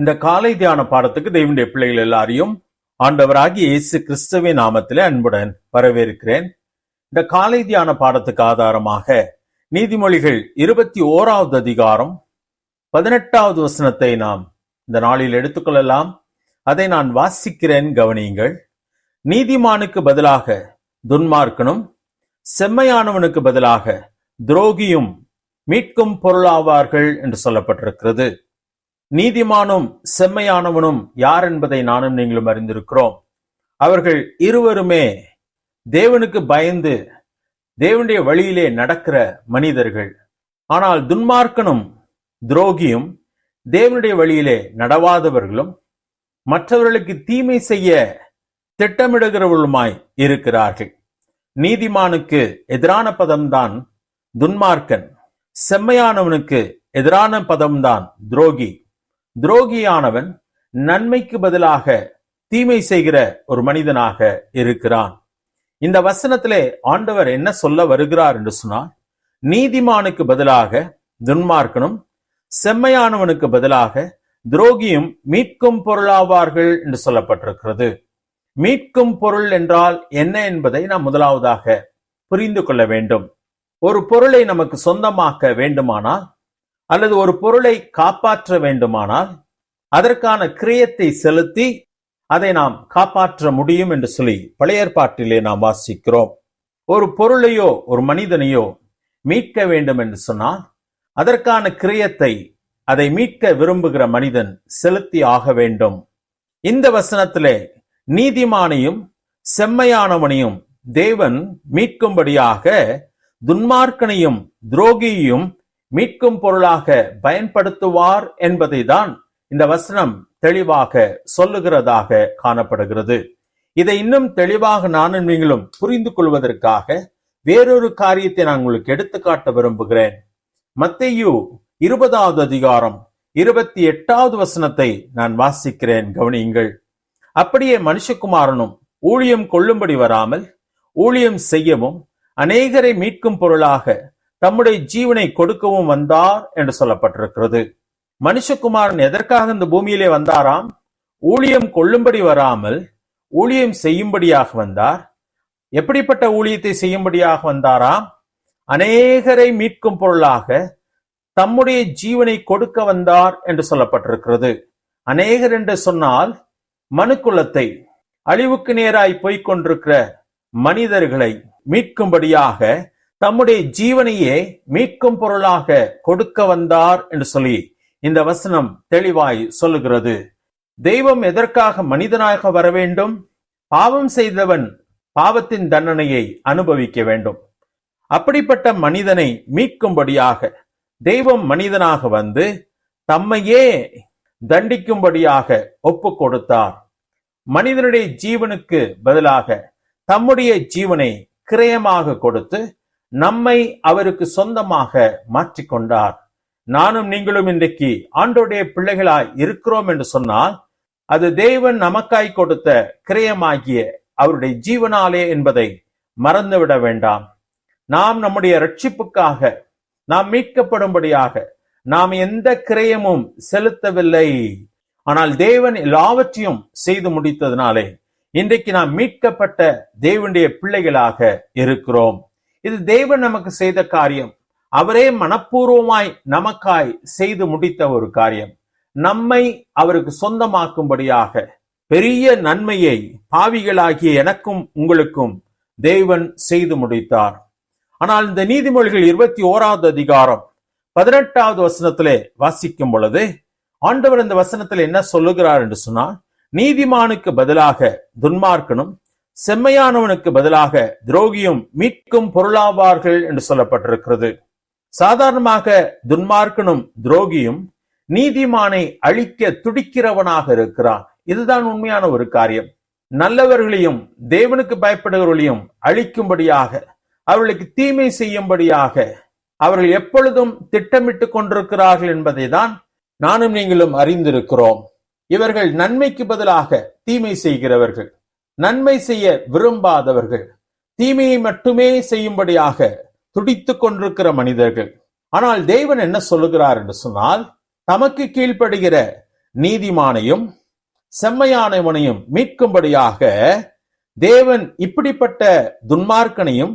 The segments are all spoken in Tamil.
இந்த காலை தியான பாடத்துக்கு தெய்வனுடைய பிள்ளைகள் எல்லாரையும் ஆண்டவராகி இயேசு கிறிஸ்துவின் நாமத்திலே அன்புடன் வரவேற்கிறேன். இந்த காலை தியான பாடத்துக்கு ஆதாரமாக நீதிமொழிகள் இருபத்தி ஓராவது அதிகாரம் பதினெட்டாவது வசனத்தை நாம் இந்த நாளில் எடுத்துக்கொள்ளலாம். அதை நான் வாசிக்கிறேன் கவனியுங்கள். நீதிமானுக்கு பதிலாக துன்மார்க்கனும் செம்மையானவனுக்கு பதிலாக துரோகியும் மீட்கும் பொருளாவார்கள் என்று சொல்லப்பட்டிருக்கிறது. நீதிமானும் செம்மையானவனும் யார் என்பதை நானும் நீங்களும் அறிந்திருக்கிறோம். அவர்கள் இருவருமே தேவனுக்கு பயந்து தேவனுடைய வழியிலே நடக்கிற மனிதர்கள். ஆனால் துன்மார்க்கனும் துரோகியும் தேவனுடைய வழியிலே நடவாதவர்களும் மற்றவர்களுக்கு தீமை செய்ய திட்டமிடுகிறவர்களுமாய் இருக்கிறார்கள். நீதிமானுக்கு எதிரான பதம்தான் துன்மார்க்கன். செம்மையானவனுக்கு எதிரான பதம்தான் துரோகி. துரோகியானவன் நன்மைக்கு பதிலாக தீமை செய்கிற ஒரு மனிதனாக இருக்கிறான். இந்த வசனத்திலே ஆண்டவர் என்ன சொல்ல வருகிறார் என்று சொன்னால் நீதிமானுக்கு பதிலாக துன்மார்க்கனும் செம்மையானவனுக்கு பதிலாக துரோகியும் மீட்கும் பொருளாவார்கள் என்று சொல்லப்பட்டிருக்கிறது. மீட்கும் பொருள் என்றால் என்ன என்பதை நாம் முதலாவதாக புரிந்து கொள்ள வேண்டும். ஒரு பொருளை நமக்கு சொந்தமாக்க வேண்டுமானால் அல்லது ஒரு பொருளை காப்பாற்ற வேண்டுமானால் அதற்கான கிரியத்தை செலுத்தி அதை நாம் காப்பாற்ற முடியும் என்று சொல்லி பழைய ஏற்பாட்டிலே நாம் வாசிக்கிறோம். ஒரு பொருளையோ ஒரு மனிதனையோ மீட்க வேண்டும் என்று சொன்னால் அதற்கான கிரியத்தை அதை மீட்க விரும்புகிற மனிதன் செலுத்தி ஆக வேண்டும். இந்த வசனத்திலே நீதிமானையும் செம்மையானவனையும் தேவன் மீட்கும்படியாக துன்மார்க்கனையும் துரோகியையும் மீட்கும் பொருளாக பயன்படுத்துவார் என்பதை தான் இந்த வசனம் தெளிவாக சொல்லுகிறதாக காணப்படுகிறது. இதை இன்னும் தெளிவாக நானும் நீங்களும் புரிந்து கொள்வதற்காக வேறொரு காரியத்தை நான் உங்களுக்கு எடுத்துக்காட்ட விரும்புகிறேன். மத்தையு இருபதாவது அதிகாரம் இருபத்தி எட்டாவது வசனத்தை நான் வாசிக்கிறேன் கவனியுங்கள். அப்படியே மனுஷகுமாரனும் ஊழியம் கொள்ளும்படி வராமல் ஊழியம் செய்யவும் அநேகரை மீட்கும் பொருளாக தம்முடைய ஜீவனை கொடுக்கவும் வந்தார் என்று சொல்லப்பட்டிருக்கிறது. மனுஷகுமாரன் எதற்காக இந்த பூமியிலே வந்தாராம்? ஊழியம் கொள்ளும்படி வராமல் ஊழியம் செய்யும்படியாக வந்தார். எப்படிப்பட்ட ஊழியத்தை செய்யும்படியாக வந்தாராம்? அநேகரை மீட்கும் பொருளாக தம்முடைய ஜீவனை கொடுக்க வந்தார் என்று சொல்லப்பட்டிருக்கிறது. அநேகர் என்று சொன்னால் மனுக்குலத்தை அழிவுக்கு நேராய் போய்க் கொண்டிருக்கிற மனிதர்களை மீட்கும்படியாக தம்முடைய ஜீவனையே மீட்கும் பொருளாக கொடுக்க வந்தார் என்று சொல்லி இந்த வசனம் தெளிவாய் சொல்லுகிறது. தெய்வம் எதற்காக மனிதனாக வர வேண்டும்? பாவம் செய்தவன் பாவத்தின் தண்டனையை அனுபவிக்க வேண்டும். அப்படிப்பட்ட மனிதனை மீட்கும்படியாக தெய்வம் மனிதனாக வந்து தம்மையே தண்டிக்கும்படியாக ஒப்பு கொடுத்தார். மனிதனுடைய ஜீவனுக்கு பதிலாக தம்முடைய ஜீவனை கிரயமாக கொடுத்து நம்மை அவருக்கு சொந்தமாக மாற்றிக்கொண்டார். நானும் நீங்களும் இன்றைக்கு ஆண்டோடைய பிள்ளைகளாய் இருக்கிறோம் என்று சொன்னால் அது தேவன் நமக்காய் கொடுத்த கிரயமாகிய அவருடைய ஜீவனாலே என்பதை மறந்துவிட வேண்டாம். நாம் நம்முடைய ரட்சிப்புக்காக நாம் மீட்கப்படும்படியாக நாம் எந்த கிரயமும் செலுத்தவில்லை. ஆனால் தேவன் எல்லாவற்றையும் செய்து முடித்ததினாலே இன்றைக்கு நாம் மீட்கப்பட்ட தேவனுடைய பிள்ளைகளாக இருக்கிறோம். இது தேவன் நமக்கு செய்த காரியம். அவரே மனப்பூர்வமாய் நமக்காய் செய்து முடித்த ஒரு காரியம். நம்மை அவருக்கு சொந்தமாக்கும்படியாக பெரிய நன்மையை பாவிகளாகிய எனக்கும் உங்களுக்கும் தேவன் செய்து முடித்தார். ஆனால் இந்த நீதிமொழிகள் இருபத்தி ஓராவது அதிகாரம் பதினெட்டாவது வசனத்திலே வாசிக்கும் பொழுது ஆண்டவர் இந்த வசனத்தில் என்ன சொல்லுகிறார் என்று சொன்னால் நீதிமானுக்கு பதிலாக துன்மார்க்கனும் செம்மையானவனுக்கு பதிலாக துரோகியும் மீட்கும் பொருளாவார்கள் என்று சொல்லப்பட்டிருக்கிறது. சாதாரணமாக துன்மார்க்கனும் துரோகியும் நீதிமானை அழிக்க துடிக்கிறவனாக இருக்கிறான். இதுதான் உண்மையான ஒரு காரியம். நல்லவர்களையும் தேவனுக்கு பயப்படுகிறவர்களையும் அழிக்கும்படியாக அவர்களுக்கு தீமை செய்யும்படியாக அவர்கள் எப்பொழுதும் திட்டமிட்டு கொண்டிருக்கிறார்கள் என்பதை தான் நானும் நீங்களும் அறிந்திருக்கிறோம். இவர்கள் நன்மைக்கு பதிலாக தீமை செய்கிறவர்கள். நன்மை செய்ய விரும்பாதவர்கள் தீமையை மட்டுமே செய்யும்படியாக துடித்துக் கொண்டிருக்கிற மனிதர்கள். ஆனால் தேவன் என்ன சொல்லுகிறார் என்று சொன்னால் தமக்கு கீழ்ப்படுகிற நீதிமானையும் செம்மையானவனையும் மீட்கும்படியாக தேவன் இப்படிப்பட்ட துன்மார்க்கனையும்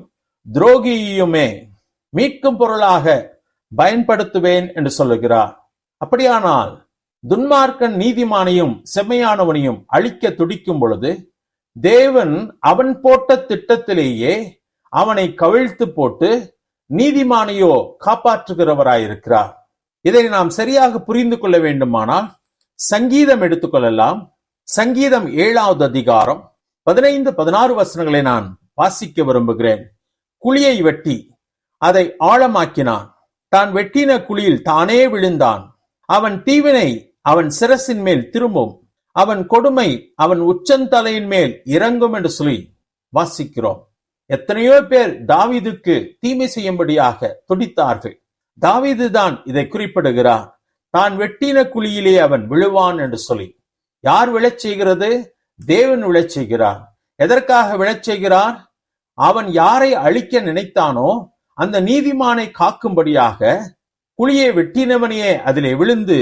துரோகியையுமே மீட்கும் பொருளாக பயன்படுத்துவேன் என்று சொல்லுகிறார். அப்படியானால் துன்மார்க்கன் நீதிமானையும் செம்மையானவனையும் அழிக்க துடிக்கும் பொழுது தேவன் அவன் போட்ட திட்டத்திலேயே அவனை கவிழ்த்து போட்டு நீதிமானையோ காப்பாற்றுகிறவராயிருக்கிறார். இதை நாம் சரியாக புரிந்து கொள்ள வேண்டுமானால் சங்கீதம் எடுத்துக்கொள்ளலாம் சங்கீதம் ஏழாவது அதிகாரம் பதினைந்து பதினாறு வசனங்களை நான் வாசிக்க விரும்புகிறேன். குழியை வெட்டி அதை ஆழமாக்கினான். தான் வெட்டின குழியில் தானே விழுந்தான். அவன் தீவினை அவன் சிரசின் மேல் திரும்பும். அவன் கொடுமை அவன் உச்சந்தலையின் மேல் இறங்கும் என்று சொல்லி வாசிக்கிறோம். எத்தனையோ பேர் தாவிதுக்கு தீமை செய்யும்படியாக துடித்தார்கள். தாவிது தான் இதை குறிப்பிடுகிறார். தான் வெட்டின குழியிலே அவன் விழுவான் என்று சொல்லி. யார் விழச் செய்கிறது? தேவன் விழச் செய்கிறார். எதற்காக விழச் செய்கிறார்? அவன் யாரை அழிக்க நினைத்தானோ அந்த நீதிமானை காக்கும்படியாக குழியை வெட்டினவனையே அதிலே விழுந்து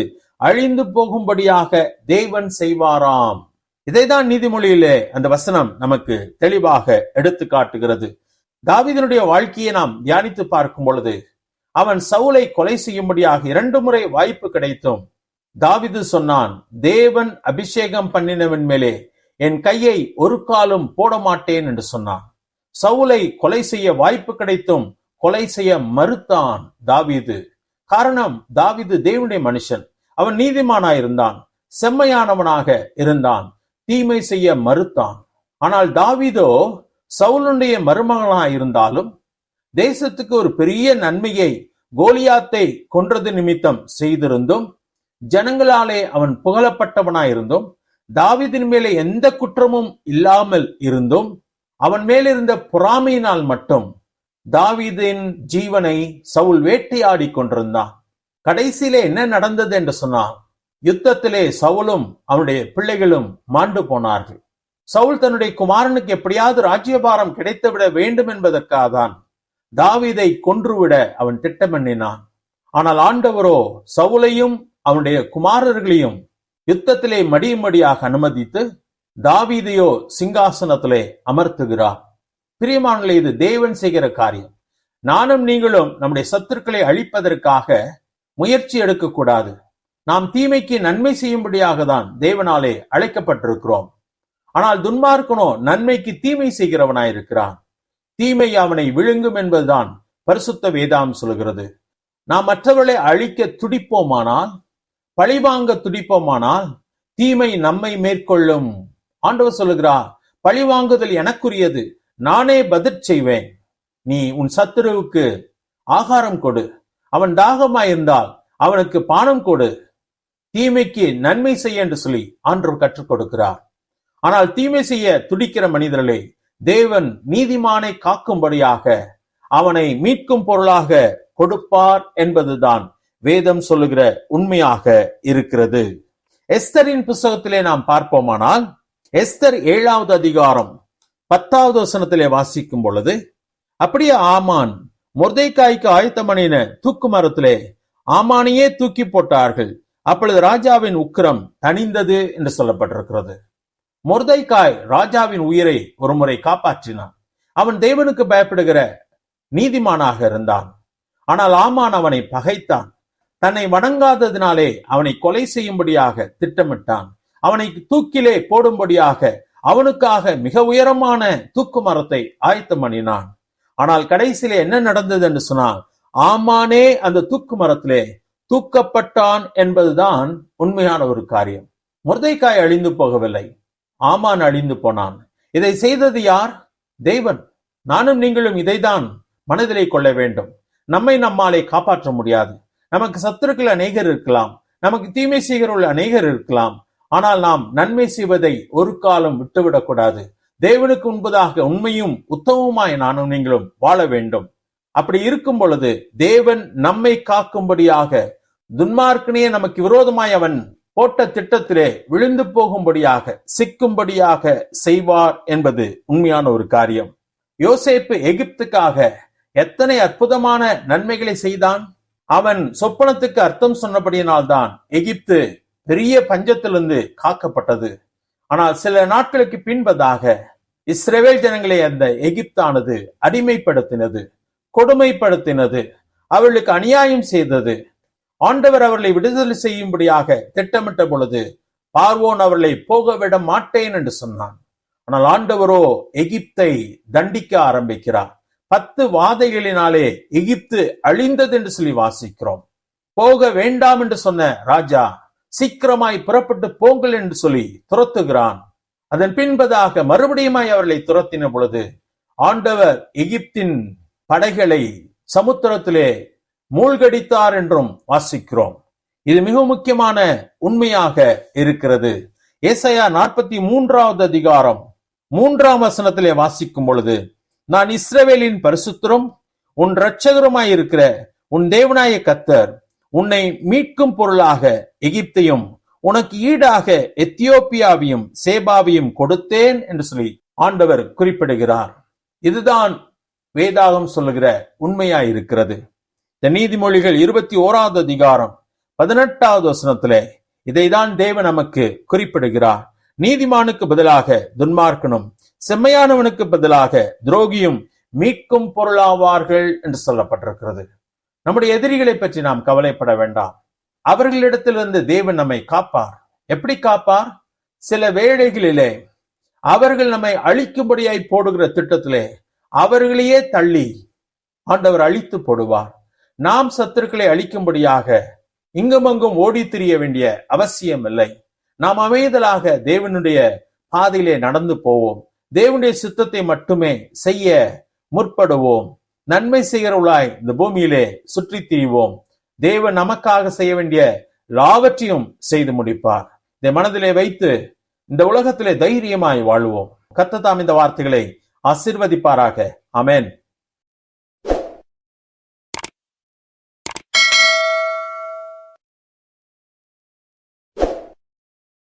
அழிந்து போகும்படியாக தேவன் செய்வாராம். இதைதான் நீதிமொழியிலே அந்த வசனம் நமக்கு தெளிவாக எடுத்து காட்டுகிறது. தாவிதனுடைய வாழ்க்கையை நாம் தியானித்து பார்க்கும் பொழுது அவன் சவுலை கொலை செய்யும்படியாக இரண்டு முறை வாய்ப்பு கிடைத்தும் தாவிது சொன்னான் தேவன் அபிஷேகம் பண்ணினவன் மேலே என் கையை ஒரு காலும் போட மாட்டேன் என்று சொன்னான். சவுலை கொலை செய்ய வாய்ப்பு கிடைத்தும் கொலை செய்ய மறுத்தான் தாவிது. காரணம் தாவிது தேவனுடைய மனுஷன். அவன் நீதிமானாயிருந்தான் செம்மையானவனாக இருந்தான் தீமை செய்ய மறுத்தான். ஆனால் தாவீதோ சவுலுடைய மருமகனாயிருந்தாலும் தேசத்துக்கு ஒரு பெரிய நன்மையை கோலியாத்தை கொன்றது நிமித்தம் செய்திருந்தும் ஜனங்களாலே அவன் புகழப்பட்டவனாயிருந்தும் தாவீதின் மேலே எந்த குற்றமும் இல்லாமல் இருந்தும் அவன் மேலிருந்த பொறாமையினால் மட்டும் தாவீதின் ஜீவனை சவுல் வேட்டையாடி கொண்டிருந்தான். கடைசியிலே என்ன நடந்தது என்று சொன்னான் யுத்தத்திலே சவுலும் அவனுடைய பிள்ளைகளும் மாண்டு போனார்கள். சவுல் தன்னுடைய குமாரனுக்கு எப்படியாவது ராஜ்யபாரம் கிடைத்துவிட வேண்டும் என்பதற்காக தான் தாவீதை கொன்றுவிட அவன் திட்டமெண்ணினான். ஆனால் ஆண்டவரோ சவுலையும் அவனுடைய குமாரர்களையும் யுத்தத்திலே மடியும்படியாக அனுமதித்து தாவீதையோ சிங்காசனத்திலே அமர்த்துகிறார். பிரியமானங்களே இது தேவன் செய்கிற காரியம். நானும் நீங்களும் நம்முடைய சத்துருக்களை அழிப்பதற்காக முயற்சி எடுக்கக்கூடாது. நாம் தீமைக்கு நன்மை செய்யும்படியாக தான் தேவனாலே அழைக்கப்பட்டிருக்கிறோம். ஆனால் துன்மார்க்கனோ நன்மைக்கு தீமை செய்கிறவனாயிருக்கிறான். தீமை அவனை விழுங்கும் என்பதுதான் பரிசுத்த வேதாம் சொல்கிறது. நாம் மற்றவர்களை அழிக்க துடிப்போமானால் பழிவாங்க துடிப்போமானால் தீமை நம்மை மேற்கொள்ளும். ஆண்டவர் சொல்லுகிறார் பழிவாங்குதல் எனக்குரியது நானே பதில் செய்வேன். நீ உன் சத்துருவுக்கு ஆகாரம் கொடு. அவன் தாகமாயிருந்தால் அவனுக்கு பானம் கொடு. தீமைக்கு நன்மை செய்ய என்று சொல்லி ஆண்டவர் கற்றுக் கொடுக்கிறார். ஆனால் தீமை செய்ய துடிக்கிற மனிதர்களே தேவன் நீதிமானை காக்கும்படியாக அவனை மீட்கும் பொருளாக கொடுப்பார் என்பதுதான் வேதம் சொல்லுகிற உண்மையாக இருக்கிறது. எஸ்தரின் புஸ்தகத்திலே நாம் பார்ப்போமானால் எஸ்தர் ஏழாவது அதிகாரம் பத்தாவது வசனத்திலே வாசிக்கும் பொழுது அப்படியே ஆமான் மொர்தேக்காய்க்கு ஆயத்தமணின தூக்கு மரத்திலே ஆமானையே தூக்கி போட்டார்கள். அப்பொழுது ராஜாவின் உக்கிரம் தணிந்தது என்று சொல்லப்பட்டிருக்கிறது. மொர்தைக்காய் ராஜாவின் உயிரை ஒருமுறை காப்பாற்றினான். அவன் தேவனுக்கு பயப்படுகிற நீதிமானாக இருந்தான். ஆனால் ஆமான் அவனை பகைத்தான். தன்னை வணங்காததினாலே அவனை கொலை செய்யும்படியாக திட்டமிட்டான். அவனை தூக்கிலே போடும்படியாக அவனுக்காக மிக உயரமான தூக்கு மரத்தை ஆயத்தம் பண்ணினான். ஆனால் கடைசியில என்ன நடந்தது என்று சொன்னால் ஆமானே அந்த தூக்கு மரத்திலே தூக்கப்பட்டான் என்பதுதான் உண்மையான ஒரு காரியம். முருதைக்காய் அழிந்து போகவில்லை. ஆமான் அழிந்து போனான். இதை செய்தது யார்? தெய்வன் நானும் நீங்களும் இதைதான் மனதிலே கொள்ள வேண்டும். நம்மை நம்மாலே காப்பாற்ற முடியாது. நமக்கு சத்துருக்கள் அநேகர் இருக்கலாம். நமக்கு தீமை செய்கிறவர்கள் அநேகர் இருக்கலாம். ஆனால் நாம் நன்மை செய்வதை ஒரு காலம் விட்டுவிடக்கூடாது. தேவனுக்கு உண்பதாக உண்மையும் உத்தமமாய் நானும் நீங்களும் வாழ வேண்டும். அப்படி இருக்கும் பொழுது தேவன் நம்மை காக்கும்படியாக துன்மார்க்கனே நமக்கு விரோதமாய் அவன் போட்ட திட்டத்திலே விழுந்து போகும்படியாக சிக்கும்படியாக செய்வார் என்பது உண்மையான ஒரு காரியம். யோசேப்பு எகிப்துக்காக எத்தனை அற்புதமான நன்மைகளை செய்தான்? அவன் சொப்பனத்துக்கு அர்த்தம் சொன்னபடியினால்தான் எகிப்து பெரிய பஞ்சத்திலிருந்து காக்கப்பட்டது. ஆனால் சில நாட்களுக்கு பின்பதாக இஸ்ரேவேல் ஜனங்களை அந்த எகிப்தானது அடிமைப்படுத்தினது கொடுமைப்படுத்தினது அவர்களுக்கு அநியாயம் செய்தது. ஆண்டவர் அவர்களை விடுதலை செய்யும்படியாக திட்டமிட்ட பொழுது பார்வோன் அவர்களை போக விட மாட்டேன் என்று சொன்னான். ஆனால் ஆண்டவரோ எகிப்தை தண்டிக்க ஆரம்பிக்கிறார். பத்து வாதைகளினாலே எகிப்து அழிந்தது என்று சொல்லி வாசிக்கிறோம். போக வேண்டாம் என்று சொன்ன ராஜா சீக்கிரமாய் புறப்பட்டு போங்கள் என்று சொல்லி துரத்துகிறான். அதன் பின்பதாக மறுபடியுமாய் அவர்களை துரத்தின பொழுது ஆண்டவர் எகிப்தின் படைகளை சமுத்திரத்திலே மூழ்கடித்தார் என்றும் வாசிக்கிறோம். இது மிக முக்கியமான உண்மையாக இருக்கிறது. ஏசையா நாற்பத்தி மூன்றாவது அதிகாரம் மூன்றாம் வசனத்திலே வாசிக்கும் பொழுது நான் இஸ்ரவேலின் பரிசுத்தரும் உன் இரட்சகருமாய் இருக்கிற உன் தேவனாய கத்தர் உன்னை மீட்கும் பொருளாக எகிப்தையும் உனக்கு ஈடாக எத்தியோப்பியாவையும் சேபாவையும் கொடுத்தேன் என்று சொல்லி ஆண்டவர் குறிப்பிடுகிறார். இதுதான் வேதாகம் சொல்லுகிற உண்மையாய் இருக்கிறது இந்த நீதிமொழிகள் இருபத்தி ஓராவது அதிகாரம் பதினெட்டாவது வசனத்திலே இதைதான் தேவன் நமக்கு குறிப்பிடுகிறார். நீதிமானுக்கு பதிலாக துன்மார்க்கனும் செம்மையானவனுக்கு பதிலாக துரோகியும் மீட்கும் பொருளாவார்கள் என்று சொல்லப்பட்டிருக்கிறது. நம்முடைய எதிரிகளை பற்றி நாம் கவலைப்பட வேண்டாம். அவர்களிடத்திலிருந்து தேவன் நம்மை காப்பார். எப்படி காப்பார்? சில வேளைகளிலே அவர்கள் நம்மை அழிக்கும்படியாய் போடுகிற திட்டத்திலே அவர்களையே தள்ளி ஆண்டவர் அழித்து போடுவார். நாம் சத்துருக்களை அழிக்கும்படியாக இங்குமங்கும் ஓடி திரிய வேண்டிய அவசியம் இல்லை நாம் அமைதலாக தேவனுடைய பாதையிலே நடந்து போவோம். தேவனுடைய சித்தத்தை மட்டுமே செய்ய முற்படுவோம். நன்மை செய்கிறவளாய் இந்த பூமியிலே சுற்றி திரிவோம். தேவன் நமக்காக செய்ய வேண்டிய லாவற்றையும் செய்து முடிப்பார். இதை மனதிலே வைத்து இந்த உலகத்திலே தைரியமாய் வாழ்வோம். கத்ததாம் இந்த வார்த்தைகளை ஆசிர்வதிப்பாராக. அமேன்